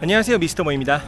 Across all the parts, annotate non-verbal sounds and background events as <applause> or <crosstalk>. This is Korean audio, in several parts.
안녕하세요 미스터 모입니다.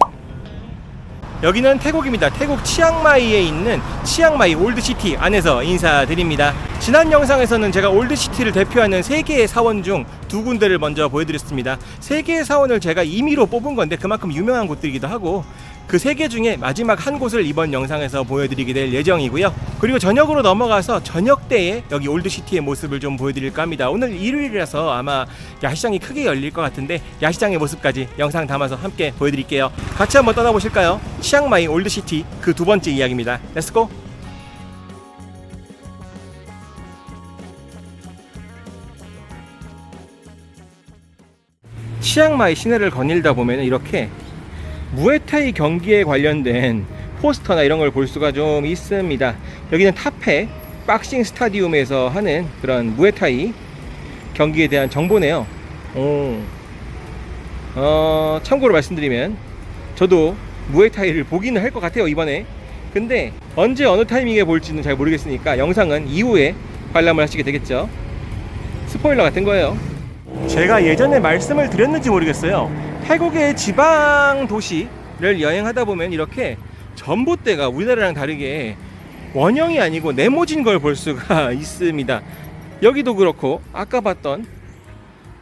여기는 태국입니다. 태국 치앙마이에 있는 치앙마이 올드시티 안에서 인사드립니다. 지난 영상에서는 제가 올드시티를 대표하는 세개의 사원 중 두 군데를 먼저 보여드렸습니다. 세개의 사원을 제가 임의로 뽑은 건데 그만큼 유명한 곳들이기도 하고 그세개 중에 마지막 한 곳을 이번 영상에서 보여드리게 될 예정이고요 그리고 저녁으로 넘어가서 저녁 때에 여기 올드시티의 모습을 좀 보여드릴까 합니다 오늘 일요일이라서 아마 야시장이 크게 열릴 것 같은데 야시장의 모습까지 영상 담아서 함께 보여드릴게요 같이 한번 떠나보실까요? 치앙마이 올드시티 그 두 번째 이야기입니다 렛츠고 치앙마이 시내를 거닐다 보면 이렇게 무에타이 경기에 관련된 포스터나 이런 걸 볼 수가 좀 있습니다. 여기는 타페 박싱 스타디움에서 하는 그런 무에타이 경기에 대한 정보네요. 오. 어, 참고로 말씀드리면 저도 무에타이를 보기는 할 것 같아요 이번에. 근데 언제 어느 타이밍에 볼지는 잘 모르겠으니까 영상은 이후에 관람을 하시게 되겠죠. 스포일러 같은 거예요. 제가 예전에 말씀을 드렸는지 모르겠어요. 태국의 지방 도시를 여행하다 보면 이렇게 전봇대가 우리나라랑 다르게 원형이 아니고 네모진 걸 볼 수가 <laughs> 있습니다. 여기도 그렇고 아까 봤던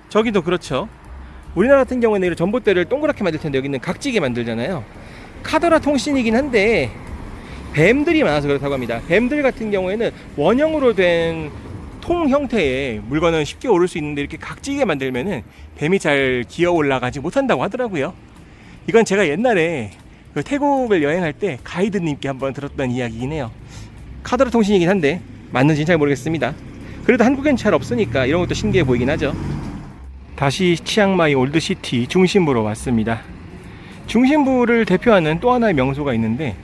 저기도 그렇죠. 우리나라 같은 경우에는 전봇대를 동그랗게 만들 텐데 여기는 각지게 만들잖아요. 카더라 통신이긴 한데 뱀들이 많아서 그렇다고 합니다. 뱀들 같은 경우에는 원형으로 된 통 형태의 물건은 쉽게 오를 수 있는데 이렇게 각지게 만들면은 뱀이 잘 기어 올라가지 못한다고 하더라고요. 이건 제가 옛날에 그 태국을 여행할 때 가이드님께 한번 들었던 이야기이긴 해요. 카드라 통신이긴 한데 맞는지는 잘 모르겠습니다. 그래도 한국엔 잘 없으니까 이런 것도 신기해 보이긴 하죠. 다시 치앙마이 올드시티 중심부로 왔습니다. 중심부를 대표하는 또 하나의 명소가 있는데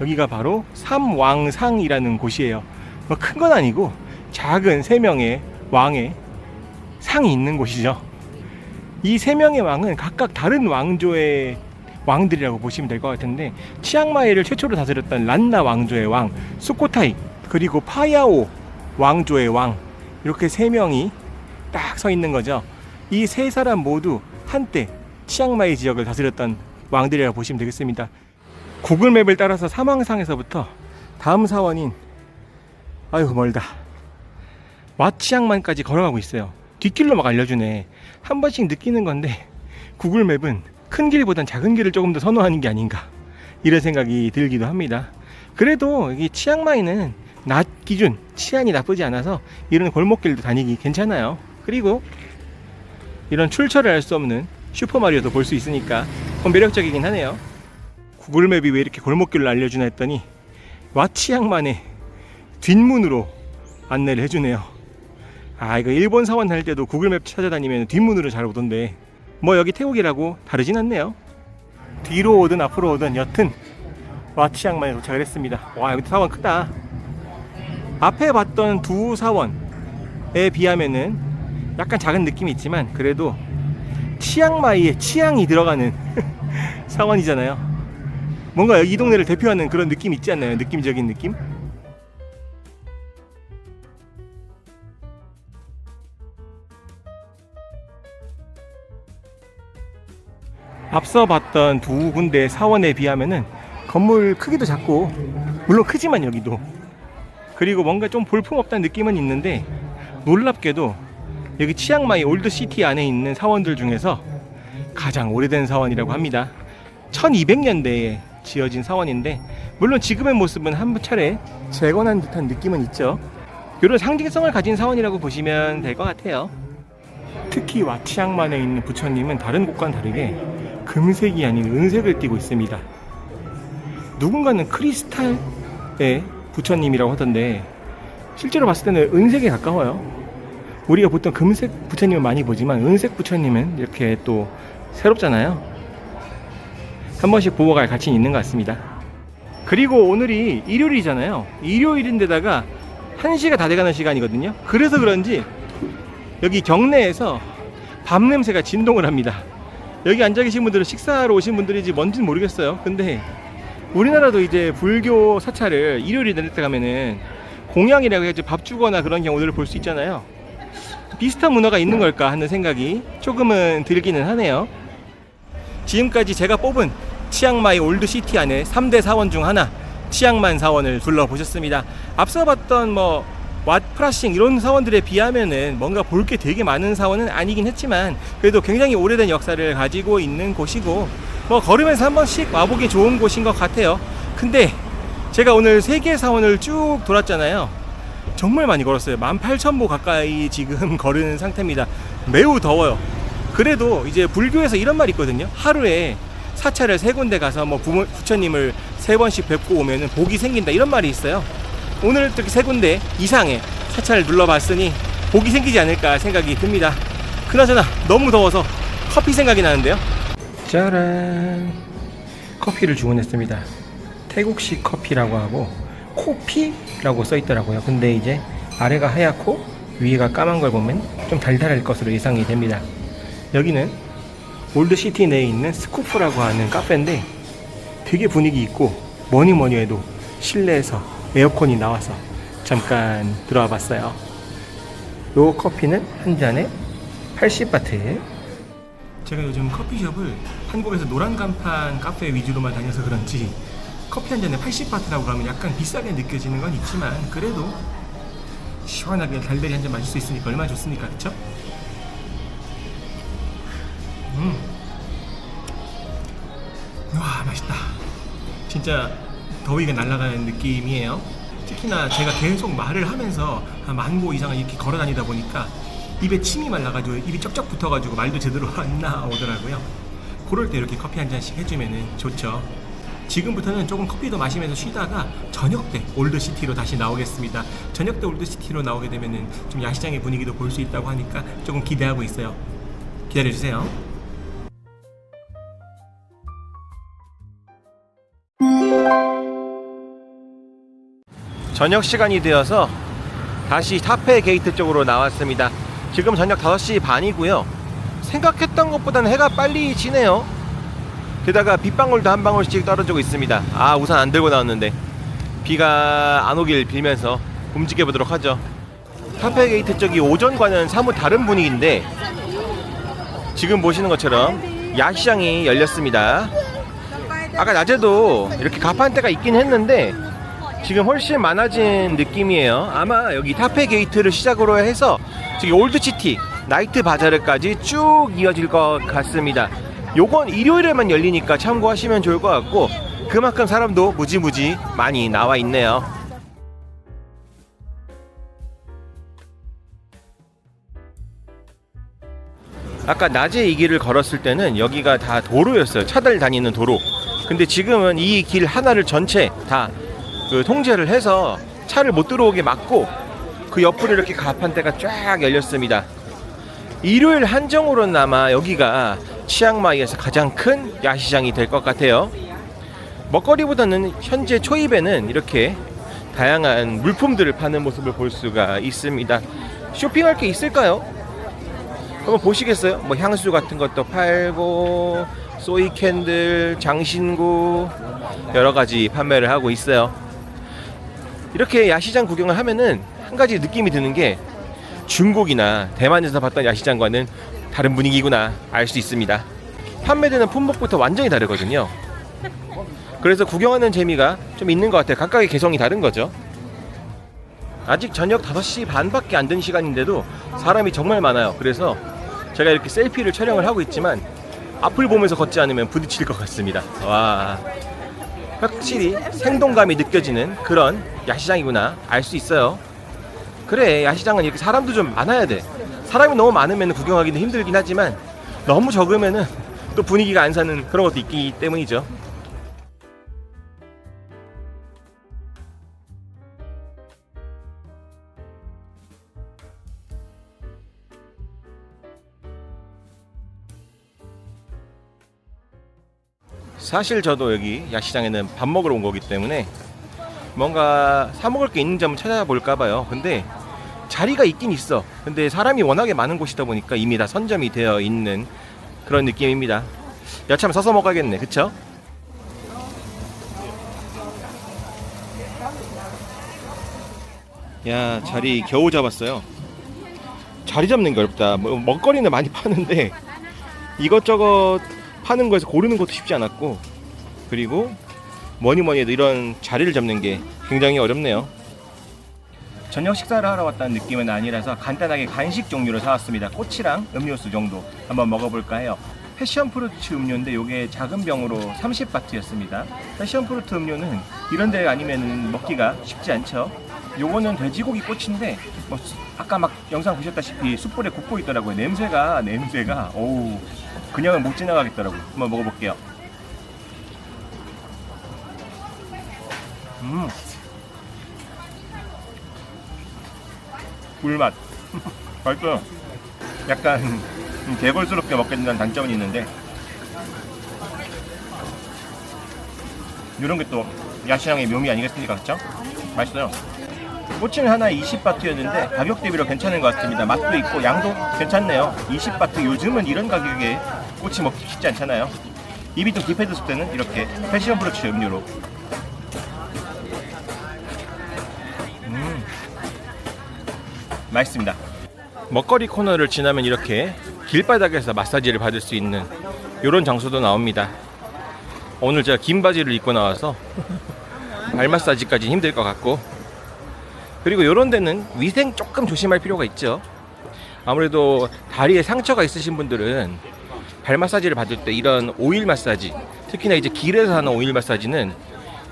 여기가 바로 삼왕상이라는 곳이에요. 뭐 큰 건 아니고 작은 세 명의 왕의 상이 있는 곳이죠. 이 세 명의 왕은 각각 다른 왕조의 왕들이라고 보시면 될 것 같은데 치앙마이를 최초로 다스렸던 란나 왕조의 왕, 수코타이 그리고 파야오 왕조의 왕 이렇게 세 명이 딱 서 있는 거죠. 이 세 사람 모두 한때 치앙마이 지역을 다스렸던 왕들이라고 보시면 되겠습니다. 구글 맵을 따라서 사망상에서부터 다음 사원인 아유 멀다. 와치앙만까지 걸어가고 있어요. 뒷길로 막 알려주네. 한 번씩 느끼는 건데 구글 맵은 큰 길보단 작은 길을 조금 더 선호하는 게 아닌가 이런 생각이 들기도 합니다. 그래도 이 치앙마이는 낮 기준 치안이 나쁘지 않아서 이런 골목길도 다니기 괜찮아요. 그리고 이런 출처를 알 수 없는 슈퍼마리오도 볼 수 있으니까 좀 매력적이긴 하네요. 구글 맵이 왜 이렇게 골목길을 알려주나 했더니 와치앙만의 뒷문으로 안내를 해주네요. 아 이거 일본 사원 다닐 때도 구글맵 찾아다니면 뒷문으로 잘 오던데 뭐 여기 태국이라고 다르진 않네요. 뒤로 오든 앞으로 오든 여튼 와치앙만에 도착을 했습니다. 와 여기 사원 크다. 앞에 봤던 두 사원에 비하면은 약간 작은 느낌이 있지만 그래도 치앙마이에 치앙이 들어가는 <laughs> 사원이잖아요. 뭔가 이 동네를 대표하는 그런 느낌 있지 않나요? 느낌적인 느낌 앞서 봤던 두 군데 사원에 비하면은 건물 크기도 작고 물론 크지만 여기도. 그리고 뭔가 좀 볼품없다는 느낌은 있는데 놀랍게도 여기 치앙마이 올드 시티 안에 있는 사원들 중에서 가장 오래된 사원이라고 합니다. 1200년대에 지어진 사원인데 물론 지금의 모습은 한 차례 재건한 듯한 느낌은 있죠. 이런 상징성을 가진 사원이라고 보시면 될 것 같아요. 특히 와치앙만에 있는 부처님은 다른 곳과는 다르게 금색이 아닌 은색을 띠고 있습니다. 누군가는 크리스탈의 부처님이라고 하던데 실제로 봤을 때는 은색에 가까워요. 우리가 보통 금색 부처님을 많이 보지만 은색 부처님은 이렇게 또 새롭잖아요. 한 번씩 보고 갈 가치는 있는 것 같습니다. 그리고 오늘이 일요일이잖아요. 일요일인데다가 1시가 다 돼가는 시간이거든요. 그래서 그런지 여기 경내에서 밤 냄새가 진동을 합니다. 여기 앉아 계신 분들은 식사하러 오신 분들인지 뭔지는 모르겠어요. 근데 우리나라도 이제 불교 사찰을 일요일에 때 가면은 공양이라고 해가지고 밥 주거나 그런 경우들을 볼 수 있잖아요. 비슷한 문화가 있는 걸까 하는 생각이 조금은 들기는 하네요. 지금까지 제가 뽑은 치앙마이 올드시티 안에 3대 사원 중 하나 치앙만 사원을 둘러보셨습니다. 앞서 봤던 뭐 왓프라싱 이런 사원들에 비하면은 뭔가 볼 게 되게 많은 사원은 아니긴 했지만 그래도 굉장히 오래된 역사를 가지고 있는 곳이고 뭐 걸으면서 한 번씩 와보기 좋은 곳인 것 같아요. 근데 제가 오늘 세개 사원을 쭉 돌았잖아요. 정말 많이 걸었어요. 18,000보 가까이 지금 <laughs> 걸은 상태입니다. 매우 더워요. 그래도 이제 불교에서 이런 말이 있거든요. 하루에 사찰을 세 군데 가서 뭐 부모, 부처님을 세 번씩 뵙고 오면은 복이 생긴다 이런 말이 있어요. 오늘 이렇게 세 군데 이상의 사찰을 눌러봤으니 복이 생기지 않을까 생각이 듭니다. 그나저나 너무 더워서 커피 생각이 나는데요. 짜란 커피를 주문했습니다. 태국식 커피라고 하고 코피라고 써 있더라고요. 근데 이제 아래가 하얗고 위에가 까만 걸 보면 좀 달달할 것으로 예상이 됩니다. 여기는 올드시티 내에 있는 스쿠프라고 하는 카페인데 되게 분위기 있고 뭐니 뭐니 해도 실내에서 에어컨이 나와서 잠깐 들어와 봤어요. 요 커피는 한 잔에 80바트에 제가 요즘 커피숍을 한국에서 노란 간판 카페 위주로만 다녀서 그런지 커피 한 잔에 80바트라고 하면 약간 비싸게 느껴지는 건 있지만 그래도 시원하게 달달이 한 잔 마실 수 있으니까 얼마나 좋습니까 그쵸? 음. 와 맛있다 진짜 더위가 날아가는 느낌이에요. 특히나 제가 계속 말을 하면서 한 만보 이상을 이렇게 걸어 다니다 보니까 입에 침이 말라가지고 입이 쩍쩍 붙어가지고 말도 제대로 안 나오더라고요. 그럴 때 이렇게 커피 한 잔씩 해주면 좋죠. 지금부터는 조금 커피도 마시면서 쉬다가 저녁 때 올드시티로 다시 나오겠습니다. 저녁 때 올드시티로 나오게 되면은 좀 야시장의 분위기도 볼 수 있다고 하니까 조금 기대하고 있어요. 기다려주세요 저녁 시간이 되어서 다시 타페 게이트 쪽으로 나왔습니다. 지금 저녁 5시 반이고요. 생각했던 것보다는 해가 빨리 지네요. 게다가 빗방울도 한 방울씩 떨어지고 있습니다. 아, 우산 안 들고 나왔는데. 비가 안 오길 빌면서 움직여 보도록 하죠. 타페 게이트 쪽이 오전과는 사뭇 다른 분위기인데 지금 보시는 것처럼 야시장이 열렸습니다. 아까 낮에도 이렇게 가판대가 있긴 했는데 지금 훨씬 많아진 느낌이에요. 아마 여기 타페 게이트를 시작으로 해서 저기 올드시티 나이트 바자르까지 쭉 이어질 것 같습니다. 요건 일요일에만 열리니까 참고하시면 좋을 것 같고 그만큼 사람도 무지무지 많이 나와 있네요. 아까 낮에 이 길을 걸었을 때는 여기가 다 도로였어요. 차들 다니는 도로. 근데 지금은 이 길 하나를 전체 다 그 통제를 해서 차를 못 들어오게 막고 그 옆으로 이렇게 가판대가 쫙 열렸습니다. 일요일 한정으로는 아마 여기가 치앙마이에서 가장 큰 야시장이 될 것 같아요. 먹거리보다는 현재 초입에는 이렇게 다양한 물품들을 파는 모습을 볼 수가 있습니다. 쇼핑할 게 있을까요? 한번 보시겠어요? 뭐 향수 같은 것도 팔고 소이 캔들, 장신구 여러 가지 판매를 하고 있어요. 이렇게 야시장 구경을 하면은 한 가지 느낌이 드는 게 중국이나 대만에서 봤던 야시장과는 다른 분위기구나 알 수 있습니다. 판매되는 품목부터 완전히 다르거든요. 그래서 구경하는 재미가 좀 있는 것 같아요. 각각의 개성이 다른 거죠. 아직 저녁 5시 반밖에 안 된 시간인데도 사람이 정말 많아요. 그래서 제가 이렇게 셀피를 촬영을 하고 있지만 앞을 보면서 걷지 않으면 부딪힐 것 같습니다. 와. 확실히 생동감이 느껴지는 그런 야시장이구나 알 수 있어요. 그래 야시장은 이렇게 사람도 좀 많아야 돼. 사람이 너무 많으면 구경하기도 힘들긴 하지만 너무 적으면은 또 분위기가 안 사는 그런 것도 있기 때문이죠. 사실 저도 여기 야시장에는 밥 먹으러 온 거기 때문에 뭔가 사 먹을 게 있는지 한번 찾아볼까 봐요. 근데 자리가 있긴 있어. 근데 사람이 워낙에 많은 곳이다 보니까 이미 다 선점이 되어 있는 그런 느낌입니다. 여참 서서 먹어야겠네. 그쵸? 야, 자리 겨우 잡았어요. 자리 잡는 게 어렵다. 뭐, 먹거리는 많이 파는데 이것저것 파는 거에서 고르는 것도 쉽지 않았고 그리고 뭐니 뭐니 해도 이런 자리를 잡는 게 굉장히 어렵네요. 저녁 식사를 하러 왔다는 느낌은 아니라서 간단하게 간식 종류로 사왔습니다. 꼬치랑 음료수 정도 한번 먹어볼까 해요. 패션 프루트 음료인데 이게 작은 병으로 30바트였습니다. 패션 프루트 음료는 이런 데 아니면 먹기가 쉽지 않죠. 요거는 돼지고기 꼬치인데 뭐 수- 아까 막 영상 보셨다시피 숯불에 굽고 있더라고요. 냄새가 냄새가 어우 그냥은 못 지나가겠더라고요. 한번 먹어볼게요. 음. 꿀맛. <laughs> 맛있어요. 약간 음, 개걸스럽게 먹게 된다는 단점은 있는데 이런 게 또 야시장의 묘미 아니겠습니까? 그렇죠? 맛있어요. 꼬치는 하나에 20바트였는데 가격 대비로 괜찮은 것 같습니다. 맛도 있고 양도 괜찮네요. 20바트 요즘은 이런 가격에 꼬치 먹기 쉽지 않잖아요. 입이 좀 깊어졌을 때는 이렇게 패션 브로치 음료로 음, 맛있습니다. 먹거리 코너를 지나면 이렇게 길바닥에서 마사지를 받을 수 있는 이런 장소도 나옵니다. 오늘 제가 긴 바지를 입고 나와서 발 마사지까지 힘들 것 같고 그리고 이런 데는 위생 조금 조심할 필요가 있죠. 아무래도 다리에 상처가 있으신 분들은 발 마사지를 받을 때 이런 오일 마사지 특히나 이제 길에서 하는 오일 마사지는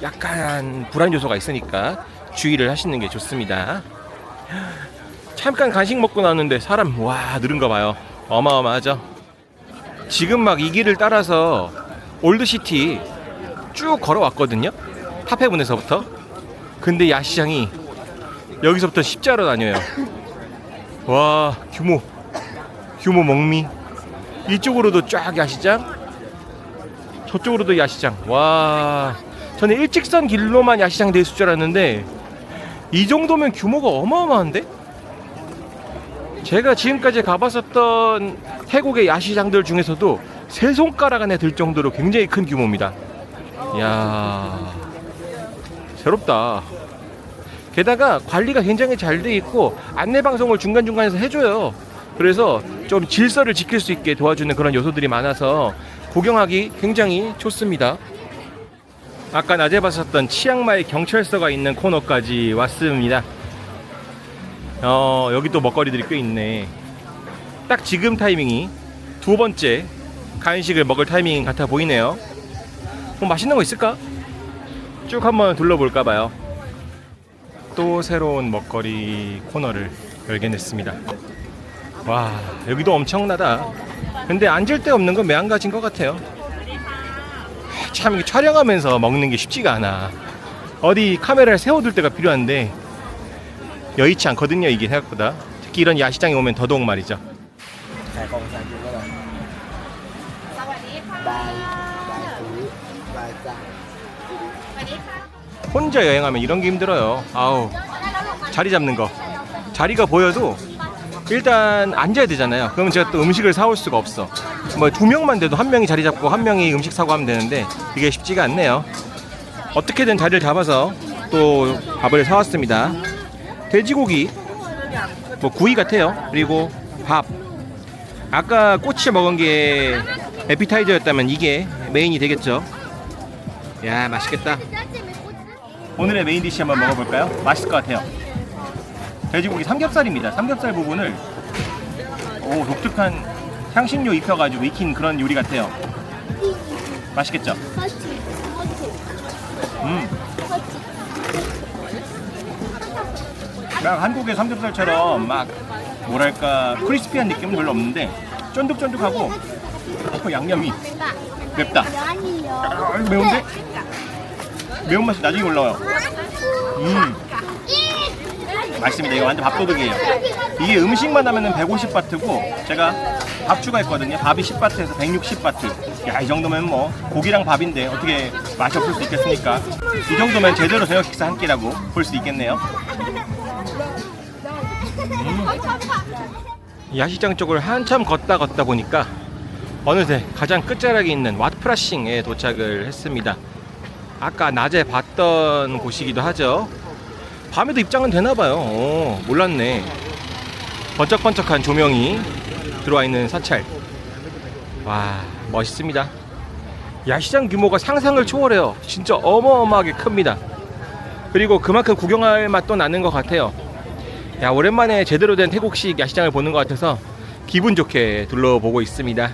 약간 불안 요소가 있으니까 주의를 하시는 게 좋습니다. 잠깐 간식 먹고 나왔는데 사람 와 늘은 거 봐요. 어마어마하죠. 지금 막 이 길을 따라서 올드시티 쭉 걸어왔거든요. 탑해분에서부터. 근데 야시장이 여기서부터 십자로 다녀요. 와 규모 규모 먹미 이쪽으로도 쫙 야시장 저쪽으로도 야시장. 와 저는 일직선 길로만 야시장 돼 있을 줄 알았는데 이 정도면 규모가 어마어마한데? 제가 지금까지 가봤었던 태국의 야시장들 중에서도 세 손가락 안에 들 정도로 굉장히 큰 규모입니다. 이야 새롭다. 게다가 관리가 굉장히 잘 돼 있고 안내 방송을 중간중간에서 해줘요. 그래서 좀 질서를 지킬 수 있게 도와주는 그런 요소들이 많아서 구경하기 굉장히 좋습니다. 아까 낮에 봤었던 치앙마이 경찰서가 있는 코너까지 왔습니다. 어, 여기 또 먹거리들이 꽤 있네. 딱 지금 타이밍이 두 번째 간식을 먹을 타이밍 같아 보이네요. 뭐 맛있는 거 있을까? 쭉 한번 둘러볼까 봐요. 또 새로운 먹거리 코너를 발견했습니다. 와 여기도 엄청나다. 근데 앉을 데 없는 건 매한가지인 것 같아요. 참 이게 촬영하면서 먹는 게 쉽지가 않아. 어디 카메라를 세워둘 데가 필요한데 여의치 않거든요 이게 생각보다. 특히 이런 야시장에 오면 더더욱 말이죠. 혼자 여행하면 이런 게 힘들어요. 아우 자리 잡는 거. 자리가 보여도 일단 앉아야 되잖아요. 그러면 제가 또 음식을 사올 수가 없어. 뭐 두 명만 돼도 한 명이 자리 잡고 한 명이 음식 사고 하면 되는데 이게 쉽지가 않네요. 어떻게든 자리를 잡아서 또 밥을 사왔습니다. 돼지고기, 뭐 구이 같아요. 그리고 밥. 아까 꼬치 먹은 게 에피타이저였다면 이게 메인이 되겠죠. 야 맛있겠다. 오늘의 메인 디시 한번 먹어볼까요? 맛있을 것 같아요. 돼지고기 삼겹살입니다. 삼겹살 부분을 오 독특한 향신료 입혀가지고 익힌 그런 요리 같아요. 맛있겠죠? 음. 막 한국의 삼겹살처럼 막 뭐랄까 크리스피한 느낌은 별로 없는데 쫀득쫀득하고 어, 양념이 맵다. 아, 매운데? 매운맛이 나중에 올라와요. 음. 맛있습니다. 이거 완전 밥도둑이에요. 이게 음식만 하면은 150바트고 제가 밥 추가했거든요. 밥이 10바트에서 160바트. 야, 이 정도면 뭐 고기랑 밥인데 어떻게 맛이 없을 수 있겠습니까? 이 정도면 제대로 저녁 식사 한 끼라고 볼 수 있겠네요. 음. 야시장 쪽을 한참 걷다 걷다 보니까 어느새 가장 끝자락에 있는 왓프라싱에 도착을 했습니다. 아까 낮에 봤던 곳이기도 하죠. 밤에도 입장은 되나 봐요. 오, 몰랐네. 번쩍번쩍한 조명이 들어와 있는 사찰. 와, 멋있습니다. 야시장 규모가 상상을 초월해요. 진짜 어마어마하게 큽니다. 그리고 그만큼 구경할 맛도 나는 것 같아요. 야 오랜만에 제대로 된 태국식 야시장을 보는 것 같아서 기분 좋게 둘러보고 있습니다.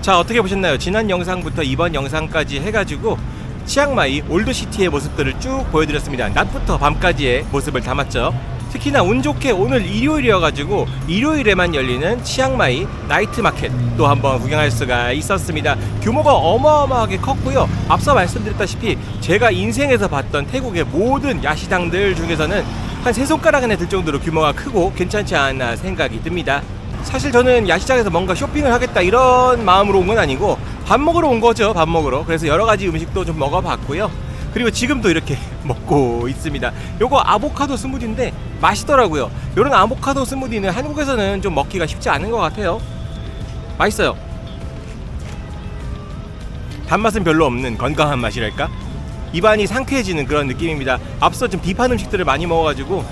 자 어떻게 보셨나요? 지난 영상부터 이번 영상까지 해가지고 치앙마이 올드시티의 모습들을 쭉 보여드렸습니다. 낮부터 밤까지의 모습을 담았죠. 특히나 운 좋게 오늘 일요일이어가지고 일요일에만 열리는 치앙마이 나이트 마켓 또 한번 구경할 수가 있었습니다. 규모가 어마어마하게 컸고요. 앞서 말씀드렸다시피 제가 인생에서 봤던 태국의 모든 야시장들 중에서는 한 세 손가락 안에 들 정도로 규모가 크고 괜찮지 않나 생각이 듭니다. 사실 저는 야시장에서 뭔가 쇼핑을 하겠다 이런 마음으로 온 건 아니고 밥 먹으러 온 거죠 밥 먹으러. 그래서 여러 가지 음식도 좀 먹어봤고요. 그리고 지금도 이렇게 <laughs> 먹고 있습니다. 요거 아보카도 스무디인데 맛있더라고요. 요런 아보카도 스무디는 한국에서는 좀 먹기가 쉽지 않은 것 같아요. 맛있어요. 단맛은 별로 없는 건강한 맛이랄까? 입안이 상쾌해지는 그런 느낌입니다. 앞서 좀 비판 음식들을 많이 먹어가지고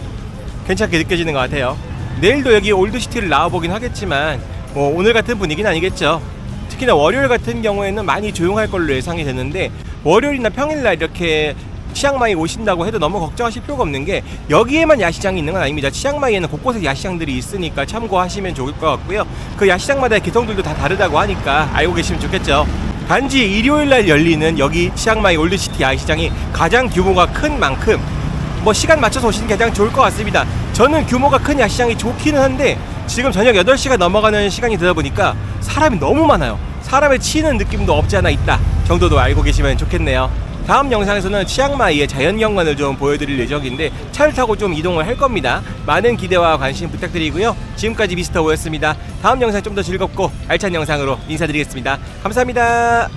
괜찮게 느껴지는 것 같아요. 내일도 여기 올드시티를 나와보긴 하겠지만 뭐 오늘 같은 분위기는 아니겠죠. 특히나 월요일 같은 경우에는 많이 조용할 걸로 예상이 되는데 월요일이나 평일날 이렇게 치앙마이 오신다고 해도 너무 걱정하실 필요가 없는 게 여기에만 야시장이 있는 건 아닙니다. 치앙마이에는 곳곳에 야시장들이 있으니까 참고하시면 좋을 것 같고요. 그 야시장마다의 개성들도 다 다르다고 하니까 알고 계시면 좋겠죠. 단지 일요일 날 열리는 여기 치앙마이 올드시티 야시장이 가장 규모가 큰 만큼 뭐 시간 맞춰서 오시는 게 가장 좋을 것 같습니다. 저는 규모가 큰 야시장이 좋기는 한데 지금 저녁 8시가 넘어가는 시간이 되다 보니까 사람이 너무 많아요. 사람에 치이는 느낌도 없지 않아 있다 정도도 알고 계시면 좋겠네요. 다음 영상에서는 치앙마이의 자연경관을 좀 보여드릴 예정인데 차를 타고 좀 이동을 할 겁니다. 많은 기대와 관심 부탁드리고요. 지금까지 미스터 오였습니다. 다음 영상 좀 더 즐겁고 알찬 영상으로 인사드리겠습니다. 감사합니다.